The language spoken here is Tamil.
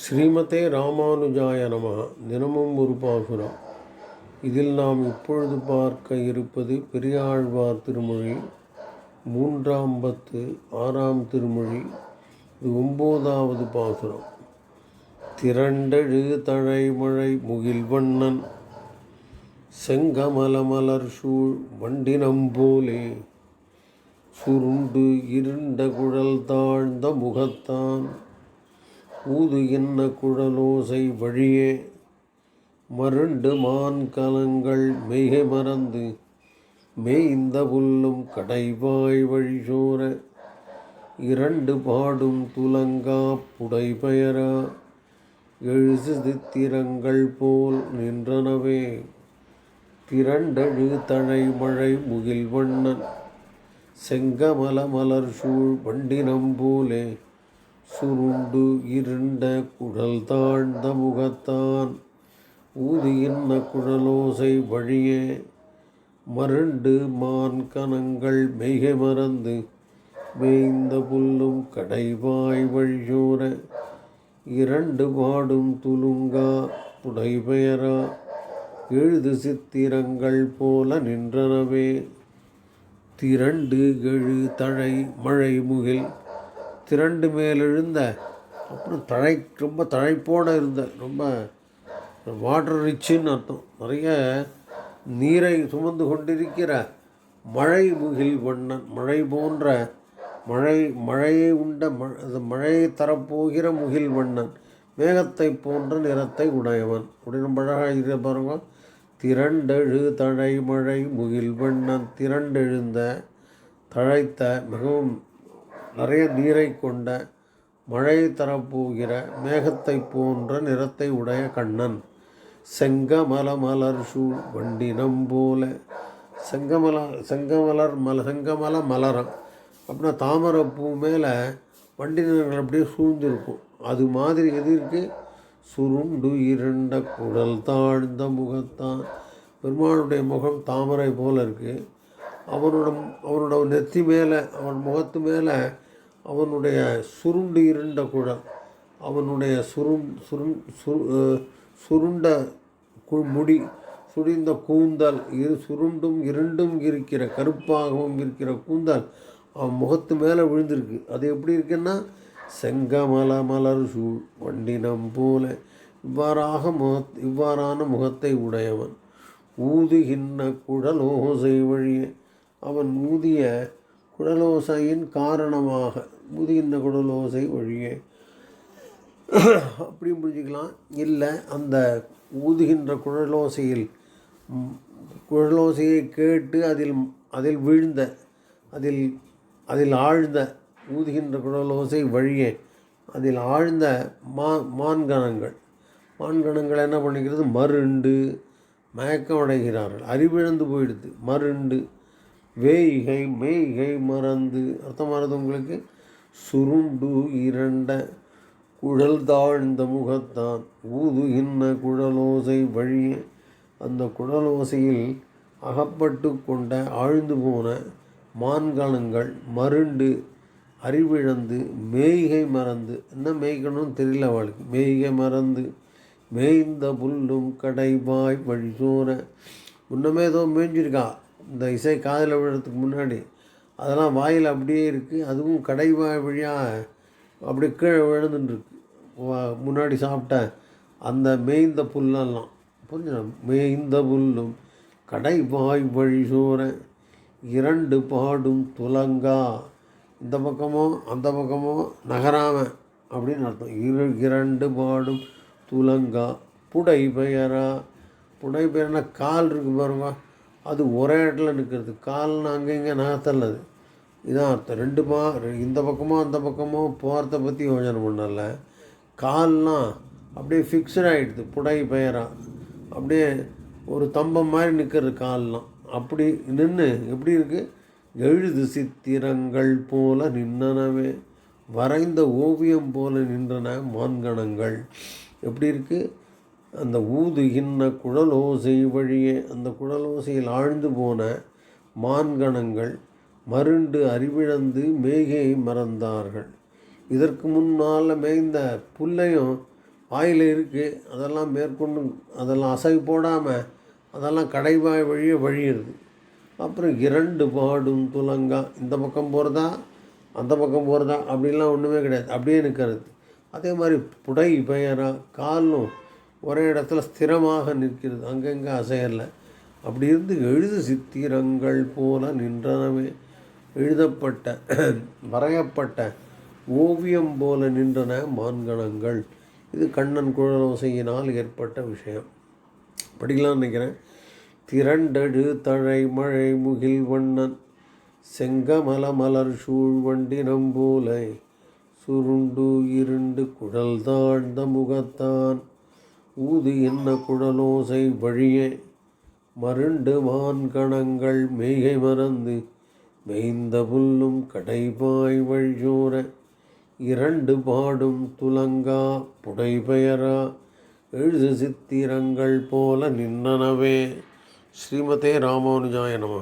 ஸ்ரீமதே ராமானுஜாய நம தினமும் ஒரு பாசுரம். இதில் நாம் இப்பொழுது பார்க்க இருப்பது பெரியாழ்வார் திருமொழி மூன்றாம் பத்து ஆறாம் திருமொழி இது ஒம்போதாவது பாசுரம். திரண்டழு தழைமழை முகில்வண்ணன் செங்கமலமலர் சூழ் வண்டினம் போலே சுருண்டு இருண்ட குழல் தாழ்ந்த முகத்தான் ஊது என்ன குழலோசை வழியே? மருண்டு மான் கலங்கள் மெய்கை மறந்து மேய்ந்த புல்லும் கடைவாய் வழிசோர இரண்டு பாடும் துலங்கா புடைபெயரா. எழுசு தித்திரங்கள் போல் நின்றனவே. திரண்டழு தழை மழை முகில் வண்ணன். செங்கமல மலர் சூழ் வண்டினம் போலே சுருண்டு இருண்ட குழல் தாழ்ந்த முகத்தான். ஊதியின்ன குழலோசை வழியே? மருண்டு மான் கணங்கள் மெய்கை மறந்து மேய்ந்த புல்லும் கடைவாய் வழியோர. இரண்டு பாடும் துலுங்கா புடைபெயரா. எழுது சித்திரங்கள் போல நின்றனவே. திரண்டு எழு தழை மழை முகில் திரண்டு மேலெழுந்த அப்புறம் தழை ரொம்ப தழைப்போடு இருந்த ரொம்ப வாட்டர் ரிச்சுன்னு அர்த்தம். நிறைய நீரை சுமந்து கொண்டிருக்கிற மழை முகில் வண்ணன் மழை போன்ற மழை மழையை உண்ட ம மழையை தரப்போகிற முகில் வண்ணன் மேகத்தை போன்ற நிறத்தை உடையவன். அப்படின்னு அழகாக இருக்க பாருங்க. திரண்டெழு தழை மழை முகில் வண்ணன் திரண்டெழுந்த தழைத்த மிகவும் நிறைய நீரை கொண்ட மழை தரப்போகிற மேகத்தை போன்ற நிறத்தை உடைய கண்ணன். செங்கமல மலர் ஷூ வண்டினம் போல. செங்கமல செங்கமலர் மல செங்கமல மலரம். அப்படின்னா தாமரைப்பூ மேலே வண்டினர்கள் அப்படியே சூழ்ந்திருக்கும். அது மாதிரி எது இருக்குது சுருண்டு இருண்ட குடல் தாழ்ந்த முகத்தான். பெருமாளுடைய முகம் தாமரை போல இருக்குது அவனோட அவனோட நெத்தி மேலே அவன் முகத்து மேலே அவனுடைய சுருண்டு இருண்ட குழல் அவனுடைய சுருண் சுருண் சுரு சுருண்ட கு முடி சுடிந்த கூந்தல் இரு சுருண்டும் இருண்டும் இருக்கிற கருப்பாகவும் இருக்கிற கூந்தல் அவன் முகத்து மேலே விழுந்திருக்கு. அது எப்படி இருக்குன்னா செங்கமல மலர் சூழ் வண்டினம் போல இவ்வாறாக முக இவ்வாறான முகத்தை உடையவன். ஊதுகின்ற குழலோசை வழியே அவன் ஊதிய குடலோசையின் காரணமாக ஊதுகின்ற குடலோசை வழியே அப்படி புரிஞ்சுக்கலாம். இல்லை அந்த ஊதுகின்ற குழலோசையில் குழலோசையை கேட்டு அதில் அதில் வீழ்ந்த அதில் அதில் ஆழ்ந்த ஊதுகின்ற குழலோசை வழியே அதில் ஆழ்ந்த மா மான்கணங்கள். மான்கணங்கள் என்ன பண்ணிக்கிறது? மருண்டு மயக்கம் அடைகிறார்கள் அறிவிழந்து போயிடுது. மருண்டு வேய்கை மெய்கை மறந்து. அர்த்தமானது உங்களுக்கு? சுருண்டு இரண்ட குழல் தாழ்ந்த முகத்தான். ஊதுகின்ற குழலோசை வழியே. அந்த குழலோசையில் அகப்பட்டு கொண்ட ஆழ்ந்து போன மான்கணங்கள் மருண்டு அறிவிழந்து மேய்கை மறந்து. என்ன மேய்க்கணும்னு தெரியல அவளுக்கு. மேய்கை மறந்து மேய்ந்த புல்லும் கடைபாய் வழிசோர. முன்னமே ஏதோ மேய்ஞ்சிருக்கா. இந்த இசை காதில் விழுறதுக்கு முன்னாடி அதெல்லாம் வாயில் அப்படியே இருக்குது அதுவும் கடை வழியாக அப்படி கீழே விழுந்துட்டுருக்கு. முன்னாடி சாப்பிட்ட அந்த மேய்ந்த புல்லெல்லாம் புரிஞ்சு மேய்ந்த புல்லும் கடை பாயும் வழி வழிசோர இரண்டு பாடும் துலங்கா. இந்த பக்கமோ அந்த பக்கமோ நகராம அப்படின்னு அர்த்தம். இரு இரண்டு பாடும் துலங்கா. புடை பெயரா? புடை பெயர்னா கால் இருக்குது பாருங்க. அது ஒரே இடத்துல நிற்கிறது. கால்னு அங்கே இங்கே நகர்த்தல்லது இதான் அர்த்தம். ரெண்டு பா இந்த பக்கமோ அந்த பக்கமோ போகிறத பற்றி யோசனை பண்ணல. கால்லாம் அப்படியே ஃபிக்ஸ்ட் ஆகிடுது புடை பெயராக அப்படியே ஒரு தம்பம் மாதிரி நிற்கிறது கால்லாம் அப்படி நின்று எப்படி இருக்குது எழுது சித்திரங்கள் போல நின்றனவே வரைந்த ஓவியம் போல நின்றன மான்கணங்கள். எப்படி இருக்குது அந்த ஊதுகின்ற குழலோசை வழியே அந்த குழலோசையில் ஆழ்ந்து போன மான்கணங்கள் மருண்டு அறிவிழந்து மேகையை மறந்தார்கள். இதற்கு முன்னால் மேய்ந்த புல்லையும் வாயில் இருக்குது அதெல்லாம் மேற்கொண்டு அதெல்லாம் அசை போடாமல் அதெல்லாம் கடைவாய் வழியே வழியிறது. அப்புறம் இரண்டு பாடும் துலங்கா இந்த பக்கம் போகிறதா அந்த பக்கம் போகிறதா அப்படிலாம் ஒன்றுமே கிடையாது. அப்படியே நிற்கிறது அதே மாதிரி புடை பெயரா காலும் ஒரே இடத்துல ஸ்திரமாக நிற்கிறது. அங்கங்கே அசையலை. அப்படி இருந்து எழுது சித்திரங்கள் போல நின்றனவே. எழுதப்பட்ட வரையப்பட்ட ஓவியம் போல நின்றன மான்கணங்கள். இது கண்ணன் குழலோசையினால் ஏற்பட்ட விஷயம். படிக்கலாம் நினைக்கிறேன். திரண்டடு தழை மழை முகில் வண்ணன். செங்கமல மலர் சூழ் வண்டினம் போலை. சுருண்டு இருண்டு குழல் தாழ்ந்த முகத்தான். ஊது என்ன குழலோசை வழியே? மருண்டு மான்கணங்கள் மேகை மறந்து மெய்ந்த புல்லும் கடைபாய் வழியோர. இரண்டு பாடும் துலங்கா புடைபெயரா. எழுது சித்திரங்கள் போல நின்னனவே. ஸ்ரீமதே ராமானுஜாய நம.